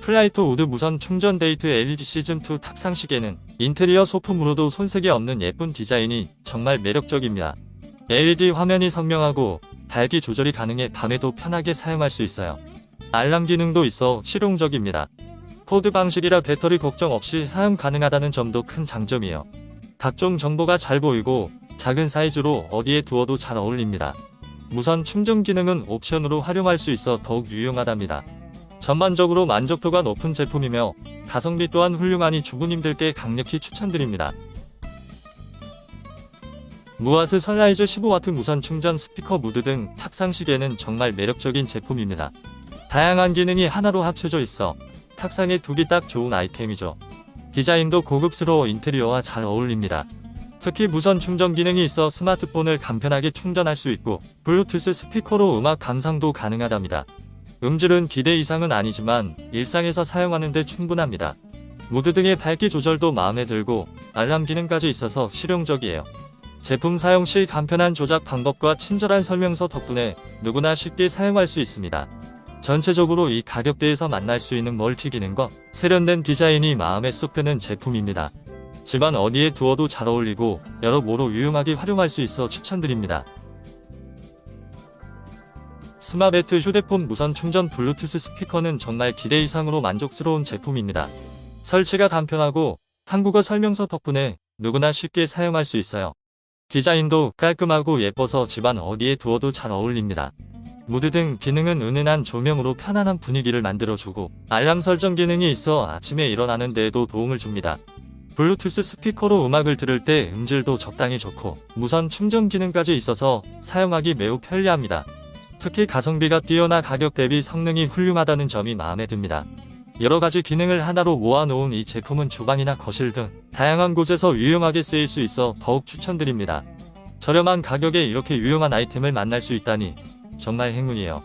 플라이토 우드 무선 충전 데이트 LED 시즌2 탑상 시계는 인테리어 소품으로도 손색이 없는 예쁜 디자인이 정말 매력적입니다. LED 화면이 선명하고 밝기 조절이 가능해 밤에도 편하게 사용할 수 있어요. 알람 기능도 있어 실용적입니다. 코드 방식이라 배터리 걱정 없이 사용 가능하다는 점도 큰 장점이에요. 각종 정보가 잘 보이고 작은 사이즈로 어디에 두어도 잘 어울립니다. 무선 충전 기능은 옵션으로 활용할 수 있어 더욱 유용하답니다. 전반적으로 만족도가 높은 제품이며 가성비 또한 훌륭하니 주부님들께 강력히 추천드립니다. 무아스 선라이즈 15W 무선 충전 스피커 무드 등 탁상 시계는 정말 매력적인 제품입니다. 다양한 기능이 하나로 합쳐져 있어 탁상에 두기 딱 좋은 아이템이죠. 디자인도 고급스러워 인테리어와 잘 어울립니다. 특히 무선 충전 기능이 있어 스마트폰을 간편하게 충전할 수 있고 블루투스 스피커로 음악 감상도 가능하답니다. 음질은 기대 이상은 아니지만 일상에서 사용하는데 충분합니다. 무드 등의 밝기 조절도 마음에 들고 알람 기능까지 있어서 실용적이에요. 제품 사용 시 간편한 조작 방법과 친절한 설명서 덕분에 누구나 쉽게 사용할 수 있습니다. 전체적으로 이 가격대에서 만날 수 있는 멀티 기능과 세련된 디자인이 마음에 쏙 드는 제품입니다. 집안 어디에 두어도 잘 어울리고 여러모로 유용하게 활용할 수 있어 추천드립니다. 스마베트 휴대폰 무선 충전 블루투스 스피커는 정말 기대 이상으로 만족스러운 제품입니다. 설치가 간편하고 한국어 설명서 덕분에 누구나 쉽게 사용할 수 있어요. 디자인도 깔끔하고 예뻐서 집안 어디에 두어도 잘 어울립니다. 무드 등 기능은 은은한 조명으로 편안한 분위기를 만들어주고 알람 설정 기능이 있어 아침에 일어나는 데에도 도움을 줍니다. 블루투스 스피커로 음악을 들을 때 음질도 적당히 좋고 무선 충전 기능까지 있어서 사용하기 매우 편리합니다. 특히 가성비가 뛰어나 가격 대비 성능이 훌륭하다는 점이 마음에 듭니다. 여러 가지 기능을 하나로 모아놓은 이 제품은 주방이나 거실 등 다양한 곳에서 유용하게 쓰일 수 있어 더욱 추천드립니다. 저렴한 가격에 이렇게 유용한 아이템을 만날 수 있다니 정말 행운이에요.